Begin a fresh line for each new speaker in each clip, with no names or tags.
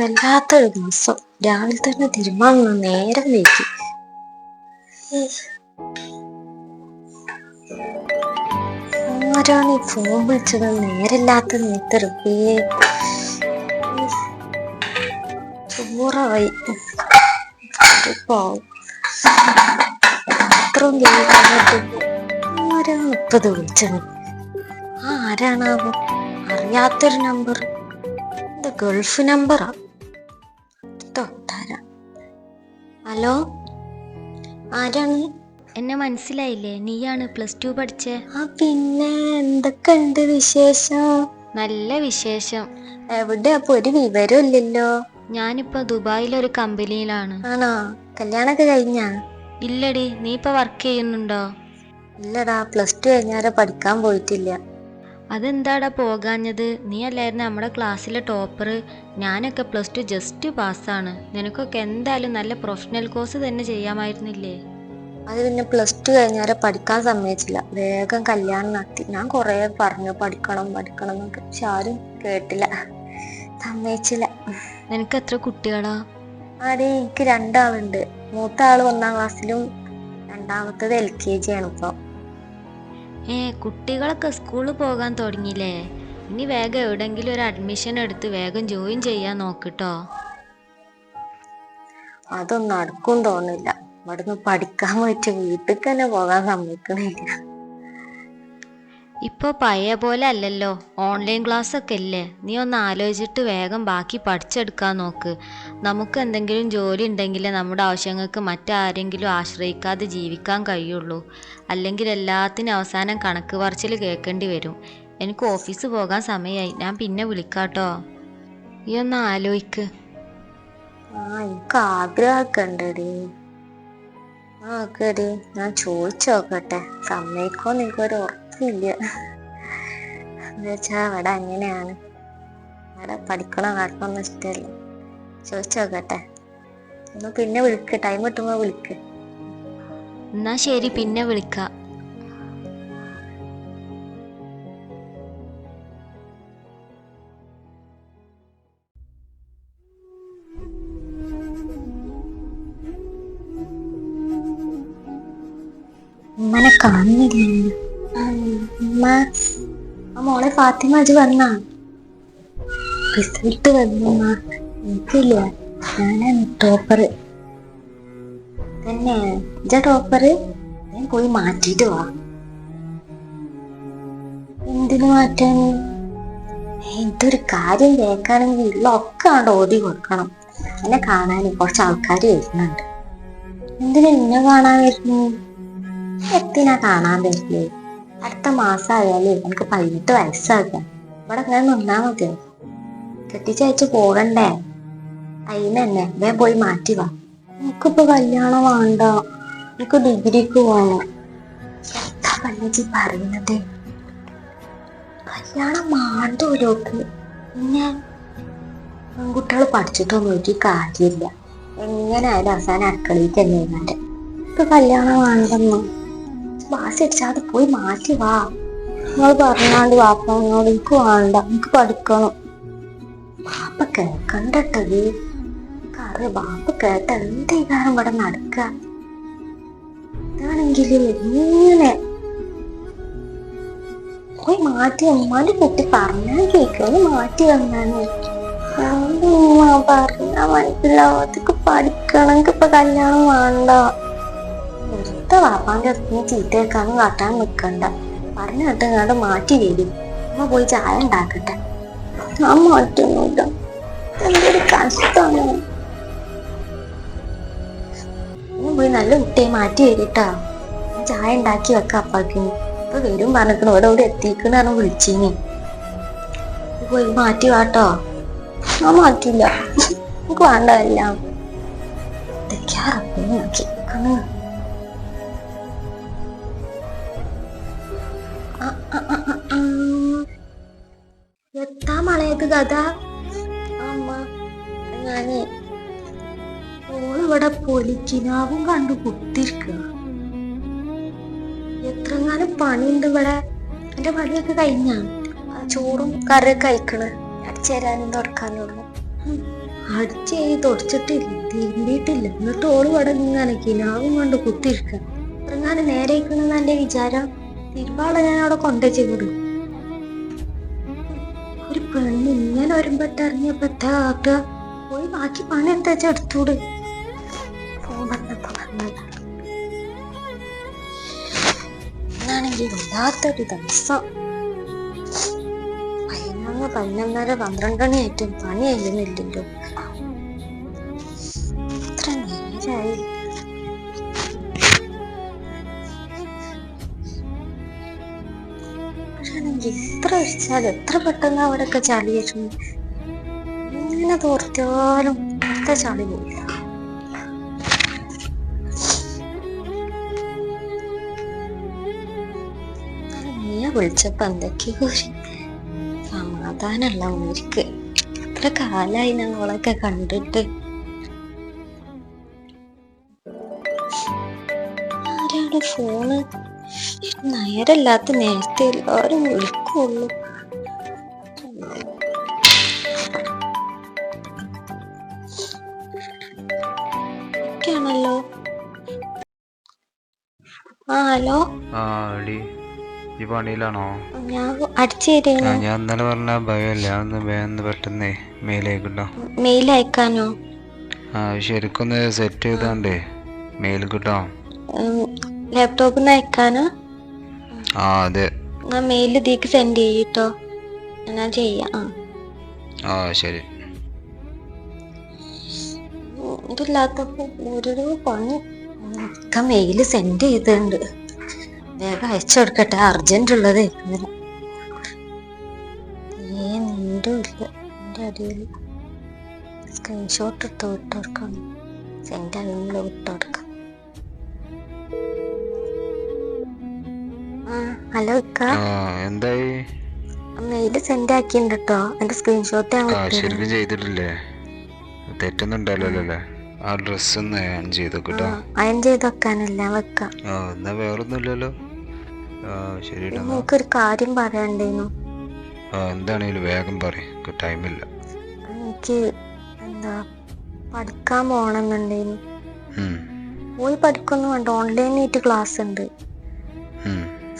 വല്ലാത്തൊരു ദിവസം. രാവിലെ തന്നെ തിരുമാങ്ങുന്ന നേരം നീക്കി ആരാണ് ഈ ഫോൺ വിളിച്ചത്? നേരില്ലാത്ത നേരത്തെ ചോറായി അത്രയും ആരാണ് ഇപ്പത് വിളിച്ചത്? ആരാണാവോ? അറിയാത്തൊരു നമ്പർ എന്താ ഗൾഫ് നമ്പറാ ഹലോ? ആരാണ്?
എന്നെ മനസ്സിലായില്ലേ? നീയാണ് പ്ലസ് ടു പഠിച്ചേ.
ആ പിന്നെ എന്തൊക്കെ ഉണ്ട് വിശേഷം?
നല്ല വിശേഷം.
എവിടെ അപ്പൊ ഒരു വിവരം ഇല്ലല്ലോ
ഞാനിപ്പോ ദുബായിലൊരു കമ്പനിയിലാണ്.
ആണോ? കല്യാണൊക്കെ കഴിഞ്ഞാ?
ഇല്ലടി നീ ഇപ്പൊ വർക്ക് ചെയ്യുന്നുണ്ടോ?
ഇല്ലടാ പ്ലസ് ടു കഴിഞ്ഞാരെ പഠിക്കാൻ പോയിട്ടില്ല.
അതെന്താടാ പോകാഞ്ഞത്? നീ അല്ലായിരുന്നു നമ്മുടെ ക്ലാസ്സിലെ ടോപ്പർ. ഞാനൊക്കെ പ്ലസ് ടു ജസ്റ്റ് പാസ്സാണ്. നിനക്കൊക്കെ എന്തായാലും നല്ല പ്രൊഫഷണൽ കോഴ്സ് തന്നെ ചെയ്യാമായിരുന്നില്ലേ?
അത് പിന്നെ പ്ലസ് ടു കഴിഞ്ഞാരെ പഠിക്കാൻ സമ്മതിച്ചില്ല. വേഗം കല്യാണം നടത്തി. ഞാൻ കുറെ പറഞ്ഞു പഠിക്കണം പഠിക്കണം എന്നൊക്കെ. പക്ഷെ ആരും കേട്ടില്ല. സമ്മതിച്ചില്ല.
നിനക്ക് എത്ര കുട്ടികളാ?
ആടെ എനിക്ക് രണ്ടാളുണ്ട്. മൂത്ത ആൾ ഒന്നാം ക്ലാസ്സിലും രണ്ടാമത്തത് എൽ കെ ജി ആണ് ഇപ്പൊ.
ഏ കുട്ടികളൊക്കെ സ്കൂളിൽ പോകാൻ തുടങ്ങിയില്ലേ? ഇനി വേഗം എവിടെങ്കിലും ഒരു അഡ്മിഷൻ എടുത്ത് വേഗം ജോയിൻ ചെയ്യാൻ നോക്കിട്ടോ.
അതൊന്നും നടക്കും തോന്നില്ല. ഇവിടുന്ന് പഠിക്കാൻ പറ്റിയ വീട്ടിൽ തന്നെ പോകാൻ സമ്മതിക്കണില്ല.
ഇപ്പോൾ പഴയ പോലെ അല്ലല്ലോ. ഓൺലൈൻ ക്ലാസ് ഒക്കെ ഇല്ലേ? നീ ഒന്ന് ആലോചിച്ചിട്ട് വേഗം ബാക്കി പഠിച്ചെടുക്കാൻ നോക്ക്. നമുക്ക് എന്തെങ്കിലും ജോലി ഉണ്ടെങ്കിലേ നമ്മുടെ ആവശ്യങ്ങൾക്ക് മറ്റാരെങ്കിലും ആശ്രയിക്കാതെ ജീവിക്കാൻ കഴിയുള്ളൂ. അല്ലെങ്കിൽ എല്ലാത്തിനും അവസാനം കണക്ക് പറച്ചിൽ കേൾക്കേണ്ടി വരും. എനിക്ക് ഓഫീസ് പോകാൻ സമയമായി ഞാൻ പിന്നെ വിളിക്കാട്ടോ. ഈ ഒന്ന് ആലോചിക്ക്
ആ എനിക്ക് ആഗ്രഹമൊക്കെ ആ ഞാൻ ചോദിച്ചു നോക്കട്ടെ സമ്മതിക്കോന്ന് എനിക്കൊരു ഉറപ്പില്ല എന്നുവെച്ചാ അവിടെ അങ്ങനെയാണ്. അവിടെ പഠിക്കണോ കാട്ടണമെന്ന് ഇഷ്ടമല്ല ചോദിച്ചു നോക്കട്ടെ. ഒന്ന് പിന്നെ വിളിക്ക്. ടൈം കിട്ടുമ്പോ വിളിക്ക്.
എന്നാ ശരി പിന്നെ വിളിക്കാം.
ഉമ്മനെ കാണുന്നില്ല. ഉമ്മ ആ മോളെ ഫാത്തിമ അജ് വന്നാ റിസൾട്ട് വന്നു. എനിക്കില്ല ഞാനാണ് ടോപ്പർ തന്നെ ഇജ ടോപ്പർ ഞാൻ പോയി മാറ്റിട്ട് വാ എന്തിനു മാറ്റാന് ഇതൊരു കാര്യം കേൾക്കാണെങ്കിൽ ഉള്ള ഒക്കെ ആണ്ട് ഓതി കൊടുക്കണം എന്നെ കാണാൻ കുറച്ച് ആൾക്കാർ വരുന്നുണ്ട് എന്തിനാ എന്നെ കാണാൻ വരുന്നു എത്തിനാ കാണാൻ പറ്റില്ലേ അടുത്ത മാസമായാലേ എനിക്ക് പതിനെട്ട് വയസ്സാകാം ഇവിടെ ഇങ്ങനെ നിന്നാ മതിയോ കെട്ടിച്ചയച്ച് പോകണ്ടേ? അതിന് തന്നെ. വേ പോയി മാറ്റി വാ. എനിക്കിപ്പോ കല്യാണം വേണ്ട. എനിക്ക് ഡിഗ്രിക്ക് പോകണം എന്താ പറയുന്നത്? കല്യാണം മാണ്ടോരോക്ക് പിന്നെ പെൺകുട്ടികൾ പഠിച്ചിട്ടൊന്നും ഒരു കാര്യമില്ല. എങ്ങനെ ആയാലും അവസാനം അടുക്കളയിൽ തന്നെ ഇപ്പൊ കല്യാണം വേണ്ടെന്നോ. വാസി അടിച്ചാതെ പോയി മാറ്റി വാ. നിങ്ങൾ പറഞ്ഞാണ്ട് വാപ്പനോട് എനിക്ക് വേണ്ട എനിക്ക് പഠിക്കണം. ബാപ്പ കേക്കണ്ടട്ടത് കറി ബാപ്പ കേട്ട എന്ത് കാരണം ഇവിടെ നടക്ക. ഇതാണെങ്കിൽ ഇങ്ങനെ പോയി മാറ്റി ഉമ്മാന്റെ കുട്ടി പറഞ്ഞാൽ കേൾക്കും മാറ്റി വന്നാണ് പറഞ്ഞ? മനസ്സിലാവാത്തക്ക് പഠിക്കണം ഇപ്പൊ കല്യാണം വേണ്ട. വെറുതെ വാപ്പാന്റെ അടുത്ത് ചീത്ത കേൾക്കാനും കാട്ടാൻ നിൽക്കണ്ട പറഞ്ഞു കേട്ടങ്ങാണ്ട് മാറ്റി വരും അമ്മ പോയി ചായ ഉണ്ടാക്കട്ടെ. ഞാൻ മാറ്റൊന്നുമില്ല എന്തൊരു കഷ്ടമാണ്. ഞാൻ പോയി നല്ല കുട്ടിയെ മാറ്റി വരിട്ടാ ചായ ഉണ്ടാക്കി വെക്കാം അപ്പാക്കിന് ഇപ്പൊ വരും പറഞ്ഞിട്ട് ഇവിടെ ഇവിടെ എത്തിക്കണാണ് വിളിച്ചിനി. പോയി മാറ്റി വാട്ടോ. ഞാൻ മാറ്റില്ല. എനിക്ക് വേണ്ടതല്ല. ഇതൊക്കെയാ റബ്ബിനെ നോക്കി. കണ്ണ് മളയത് കഥ? അമ്മ ഞാനേ ഓളിവിടെ പൊലിക്കിനാവും കണ്ടു കുത്തിരിക്കുക എത്രങ്ങാനും പണിയുണ്ട് ഇവിടെ? എന്റെ പണിയൊക്കെ കഴിഞ്ഞ? ചോറും കറിയൊക്കെ കഴിക്കണ്. അടിച്ചേരാനും തുടക്കാനും ഉള്ളു. അടിച്ച് തുടച്ചിട്ടില്ല തിരുമ്പിയിട്ടില്ല. എന്നിട്ട് ഓൾ ഇവിടെ ഇങ്ങനെ കിനാവും കൊണ്ട് കുത്തിരിക്കാൻ ഇറങ്ങാൻ നേരെ ഇരിക്കണെന്ന് എന്റെ വിചാരം? തിരുമ്പാളെ ഞാൻ അവിടെ കൊണ്ടുവച്ചു വിടും പെണ്ണ് ഇങ്ങനെ വരുമ്പോ കാട്ടുക പോയി ബാക്കി പണി എന്താ വെച്ചാ എടുത്തൂട്? വല്ലാത്തൊരു ദിവസം. പതിനൊന്ന് പതിനൊന്നര പന്ത്രണ്ട് മണിയായിട്ടും പണി കഴിയുന്നില്ലല്ലോ വെച്ചാൽ എത്ര പെട്ടെന്ന് അവരൊക്കെ ചളി വരും ഇങ്ങനെ തോർത്തിയാലും അടുത്ത ചളി പോയില്ല നീ വിളിച്ചപ്പോ എന്തൊക്കെയോ സമാധാനല്ല സമാധാനമുള്ള എത്ര കാലായി ഞങ്ങളൊക്കെ കണ്ടിട്ട്. ആരാണ് ഫോണ്? നേരല്ലാത്ത നേരത്തെ എല്ലാരും വിളിക്കുള്ളൂ. ആണല്ലോ ആ ഹലോ.
ആ എടി ഈ പണിയിലാണോ?
ഞാൻ അടിച്ചു
ആ,
തരുന്നു
ഞാൻ ഇന്നലെ പറഞ്ഞ ഭയമല്ല ഒന്ന് വേഗം പെട്ടെന്നേ അയക്കട്ടോ.
മെയിൽ അയക്കാനോ?
ആ ശരിക്കൊന്ന് സെറ്റ് ചെയ്താണ്ടേ മെയിൽ കിട്ടോ?
ലാപ്ടോപ്പിൽ നിന്ന് അയക്കാനോ?
ആ അതെ.
ഞാൻ മെയിൽ ഇതിക്ക് സെൻഡ് ചെയ്യട്ടോ ഞാൻ ചെയ്യാം ആ
ആ ശരി
ഇതില്ലാത്തപ്പോ ഓരോരോ പണി ഒക്കെ മെയിൽ സെൻഡ് ചെയ്തിട്ടുണ്ട് വേഗം അയച്ചു കൊടുക്കട്ടെ അർജന്റ് ഉള്ളത് ഇന്നലെ ഏ നീണ്ടും ഇല്ല എന്റെ അടിയിൽ സ്ക്രീൻഷോട്ട് എടുത്ത് വിട്ട് കൊടുക്കണം സെൻഡ് ആകുമ്പോൾ വിട്ട് കൊടുക്കാം ആ ഹലോ ഇക്ക.
എന്തായി?
മെയിൽ സെൻഡ് ആക്കിയിട്ടുണ്ട് കേട്ടോ എന്റെ സ്ക്രീൻഷോട്ട് ഞാൻ
ശരിക്കും ചെയ്തിട്ടില്ലേ? തെറ്റൊന്നും അല്ലേ? ആ ഡ്രസ് ഒന്ന് അയൺ ചെയ്തു കേട്ടോ
അയൺ ചെയ്ത് വെക്കാനല്ല വെക്കാം.
ആ എന്നാ വേറൊന്നുമില്ലല്ലോ. ആ ശരി ട്ടോ എന്നാ.
കാര്യം പറയണ്ടേനു
ആ എന്താണേലും വേഗം പറയും. ടൈമില്ല.
എനിക്ക് എന്താ പഠിക്കാൻ
പോണെന്നുണ്ടേനു
പോയി പഠിക്കൊന്നും വേണ്ട. ഓൺലൈനായിട്ട് ക്ലാസ് ഉണ്ട്.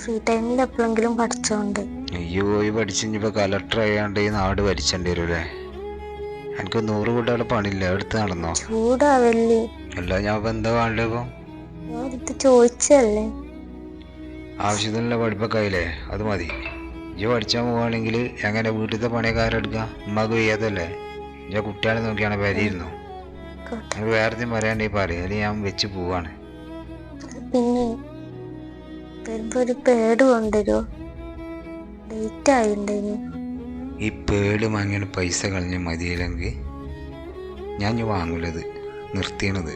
ഫ്രീ ടൈമിൽ എപ്പോഴെങ്കിലും പഠിച്ചോണ്ട്.
ഈ പോയി പഠിച്ച് ഇനിയിപ്പോൾ കലക്ടർ ആയാണ്ട് ഈ നാട് ഭരിച്ചേണ്ടി വരും അല്ലേ എനിക്ക് നൂറ് കൂട്ടാളെ പണിയില്ല എടുത്ത് നടന്നോ?
ചൂടാവല്ലേ?
അല്ല ഞാൻ ഇപ്പം എന്താ കാണണ്ടേ ഇപ്പം?
ഞാൻ ഇത് ചോദിച്ചല്ലേ
ആവശ്യത്തിനുള്ള പഠിപ്പൊക്കെ ആയില്ലേ അത് മതി. ഇജ്ജ് പഠിച്ചാൽ പോവുകയാണെങ്കിൽ എങ്ങനെ വീട്ടിലത്തെ പണിയൊക്കെ എടുക്കുക ഉമ്മാക്ക് വയ്യാത്തല്ലേ ഞാൻ കുട്ടികളെ നോക്കിയാണ് വരിയിരുന്നു. നമുക്ക് വേറെ എന്തെങ്കിലും പറയാണ്ടെങ്കിൽ പറയും. അല്ലെങ്കിൽ ഞാൻ വെച്ച് പോവാണ്.
പിന്നെ വരുമ്പോ ഒരു പേട് കൊണ്ടുവരുമോ ഡേറ്റ് ആയിണ്ടേനു
ഈ പേൾ വാങ്ങിയ പൈസ കളഞ്ഞ മതിയില്ലെങ്കിൽ ഞാൻ ഇനി വാങ്ങൂലത് നിർത്തിയണത്.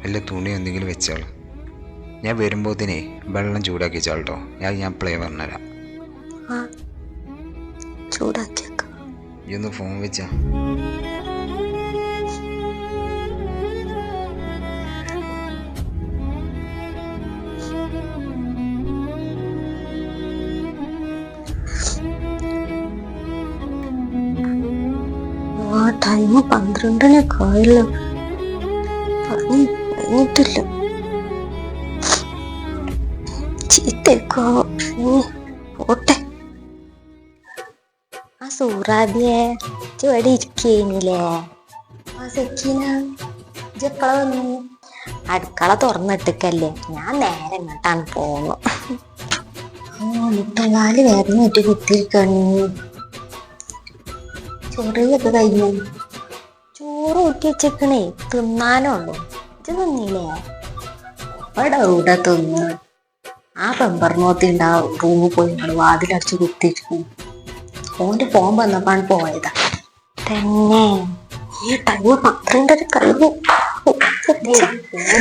വല്ല തുണി എന്തെങ്കിലും വെച്ചാൾ ഞാൻ വരുമ്പോഴത്തേനെ വെള്ളം ചൂടാക്കി വെച്ചാൾട്ടോ ഞാൻ ഞാൻ പ്ലേ പറഞ്ഞുതരാം
ചൂടാക്കിയേക്കാം.
ഈ ഒന്ന് ഫോൺ വെച്ചാ.
ടൈം പന്ത്രണ്ടിനൊക്കെ പറഞ്ഞിട്ടില്ല ചീത്തക്കോ. പോട്ടെ. ആ സൂറാദിയെ ചുവടെ ഇരിക്കേനില്ലേ? ആ സെക്കീന ഇജെപ്പള വന്നു? അടുക്കള തുറന്നിട്ടേക്കല്ലേ. ഞാൻ നേരെ ഇങ്ങോട്ടാണ് പോന്നു മുട്ടങ്കാൽ വേദന ഇട്ട് കുത്തിരിക്കണു ചെറിയൊക്കെ കഴിഞ്ഞു. ചോറ് ഊറ്റി വെച്ചേക്കണേ. തിന്നാനുള്ളൂ ഇത് തിന്നില്ലേ? ഇവിടെ എവിടെ തിന്ന്? ആ പെമ്പറിനോത്തി ഉണ്ടാവും റൂമിൽ പോയി നിങ്ങൾ വാതിലടിച്ച് കുത്തിയിരിക്കും ഓന്റെ ഫോൺ വന്നപ്പോഴാണ് പോയതാ. തന്നെ. ഈ ടൈം പന്ത്രണ്ടര കഴിഞ്ഞു.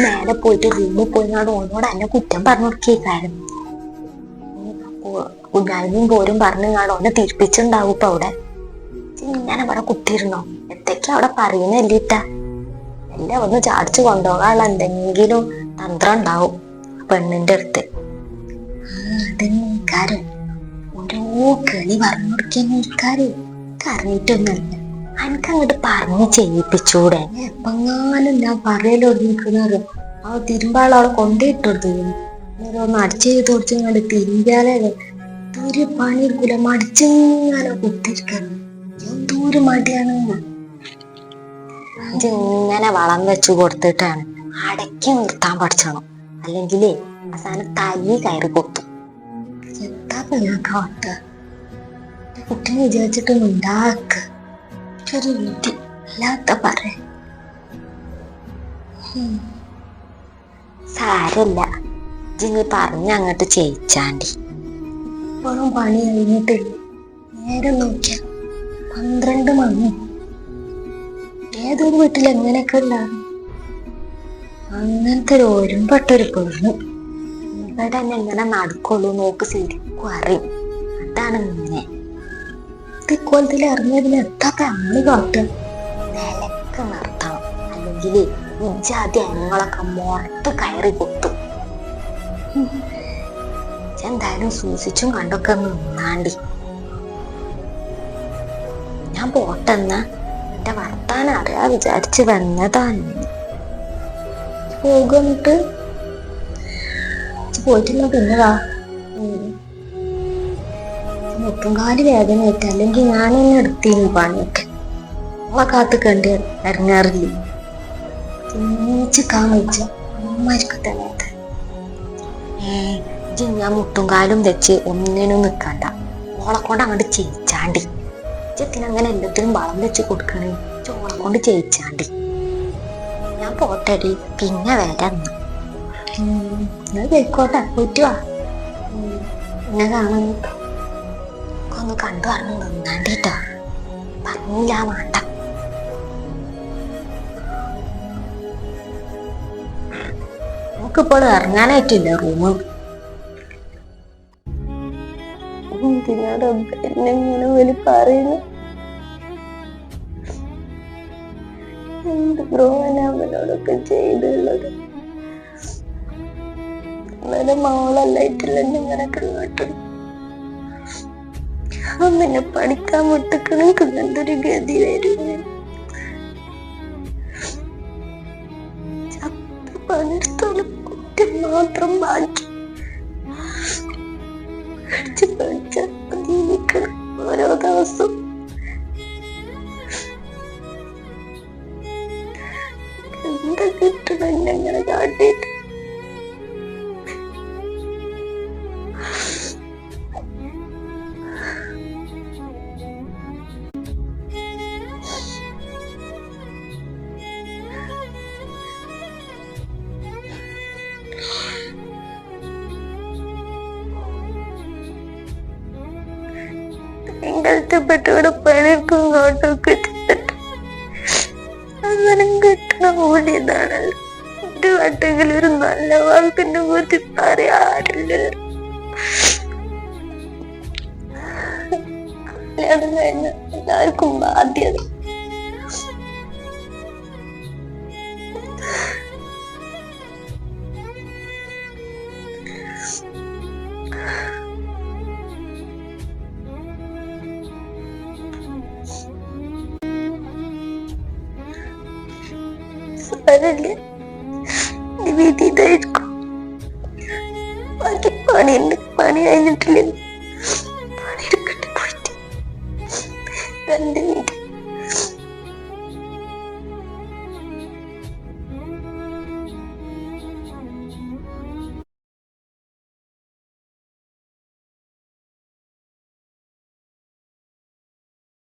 നേരെ പോയിട്ട് റൂമിൽ പോയിങ്ങാണ്ട് ഓനോട് എന്നെ കുറ്റം പറഞ്ഞു കൊടുക്കേക്കായിരുന്നു കുഞ്ഞാലും പോരും പറഞ്ഞു പറഞ്ഞങ്ങാണ്ട് ഓനെ തിരിപ്പിച്ചുണ്ടാവും ഇപ്പൊ അവിടെ. ഇങ്ങനെ അവിടെ കുത്തിയിരുന്നോ? എന്തൊക്കെയാ അവിടെ പറയുന്നില്ലിട്ട എന്നെ ഒന്ന് ചാടിച്ചു കൊണ്ടുപോകാനുള്ള എന്തെങ്കിലും തന്ത്രം ഉണ്ടാവും പെണ്ണിന്റെ അടുത്ത്. കാര്യം ഓരോ കളി പറഞ്ഞു കറിഞ്ഞിട്ടൊന്നുമല്ല ആ എനിക്ക് അങ്ങോട്ട് പറഞ്ഞ് ചെയ്യിപ്പിച്ചൂടെ. എപ്പങ്ങാനും ഞാൻ പറയലൊടുങ്ങിക്കുന്നത് ആ തിരുമ്പാൾ അവിടെ കൊണ്ടിട്ടോ ഒന്ന് അടിച്ചു ഇങ്ങോട്ട് തിരുമ്പാലേ ഒരു പണി എടുക്കൂല മടിച്ചിങ്ങനെ കുത്തിരിക്കുന്നു എന്തോരു മടിയാണ്. ഇങ്ങനെ വളം വെച്ചു കൊടുത്തിട്ടാണ് അടക്കി നിർത്താൻ പഠിച്ചണം. അല്ലെങ്കിലേ അവസാനം തല്ലി കയറി കൊത്തും. എന്താ കാട്ട? കുട്ടിനെ വിചാരിച്ചിട്ടൊന്നും ഉണ്ടാക്ക. ഒരു വിധി അല്ലാത്ത പറ. സാരല്ല. ജിനി പറഞ്ഞ അങ്ങോട്ട് ചെയ്യിച്ചാണ്ടി. ഇപ്പോഴും പണി കഴിഞ്ഞിട്ടില്ല നേരം നോക്കിയ പന്ത്രണ്ട് മണി. ഏതൊരു വീട്ടിൽ എങ്ങനെയൊക്കെ ഉണ്ടാകും അങ്ങനത്തെ ഒരു ഒരുമ്പട്ടൊരു പെണ്ണ് ഇവിടെ തന്നെ എങ്ങനെ നടക്കുള്ളൂ നോക്ക് ശരിക്കും അറിയും. അതാണ് ഇങ്ങനെ. ഇക്കോലത്തിൽ അറിഞ്ഞതിന് എത്താ നമ്മൾ കാട്ടുക നിലയ്ക്ക് നിർത്തണം. അല്ലെങ്കിൽ ഇജാതി അങ്ങളൊക്കെ മുറത്ത് കയറി കൊത്തും എന്തായാലും സൂക്ഷിച്ചും കണ്ടൊക്കെ നിന്നാണ്ടി. ഞാൻ പോട്ടെന്ന. എന്റെ വർത്താനം അറിയാ വിചാരിച്ച് വന്നതാണ് പോകുന്നിട്ട് പോയിട്ടില്ല പിന്നെ വാ. ഉം. മുട്ടുംകാൽ വേദന ആയിട്ട് അല്ലെങ്കിൽ ഞാൻ എന്നെ എടുത്തിരുന്നു പണിയൊക്കെ. ഓളെ കാത്ത് കണ്ട് ഇറങ്ങാറില്ല. ഞാൻ മുട്ടും കാലും വെച്ച് ഒന്നിനും നിക്കണ്ട. ഓളെ കൊണ്ട് അങ്ങോട്ട് ചെയ്യിച്ചാണ്ടി ഇജ്ജത്തിന് അങ്ങനെ എല്ലാത്തിനും വളം വെച്ച് കൊടുക്കണേ? ചോറ കൊണ്ട് ജയിച്ചാണ്ടി ഞാൻ പോട്ടടി. പിന്നെ വരാം. നിങ്ങൾ പോയിക്കോട്ടെ. പോയിട്ട്. പിന്നെ കാണാൻ ഒന്ന് കണ്ടു പറഞ്ഞു നിന്നാണ്ടിട്ടോ. പറഞ്ഞില്ല വേണ്ട നമുക്കിപ്പോൾ ഇറങ്ങാനായിട്ടില്ല റൂമ്. എന്തിനാണ് എന്നെ ഇങ്ങനെ വലി പറയുന്നു? അവനോടൊക്കെ ചെയ്തുള്ളത്. ഇന്നലെ മോളല്ലായിട്ടില്ല ഇങ്ങനൊക്കെ കേട്ടത് അമ്മനെ പഠിക്കാൻ വിട്ടിക്കണെങ്കിൽ എന്തൊരു ഗതി വരും മാത്രം ബാക്കി ഓരോ ദിവസം. கஷ்டப்பட்டோட பணிக்கும் ஆட்டோக்கு அதுங்க ஊழியதானல்ல മൂല്യതാണല്ലോ ഒരു നല്ല വാക്കിനെ കുറിച്ച് പറയാറില്ല. കല്യാണം കഴിഞ്ഞ എല്ലാവർക്കും ബാധ്യത സാരല്ല വീട്ടിൽ ഇതായിരിക്കും. ബാക്കി പണി പണി കഴിഞ്ഞിട്ടില്ല?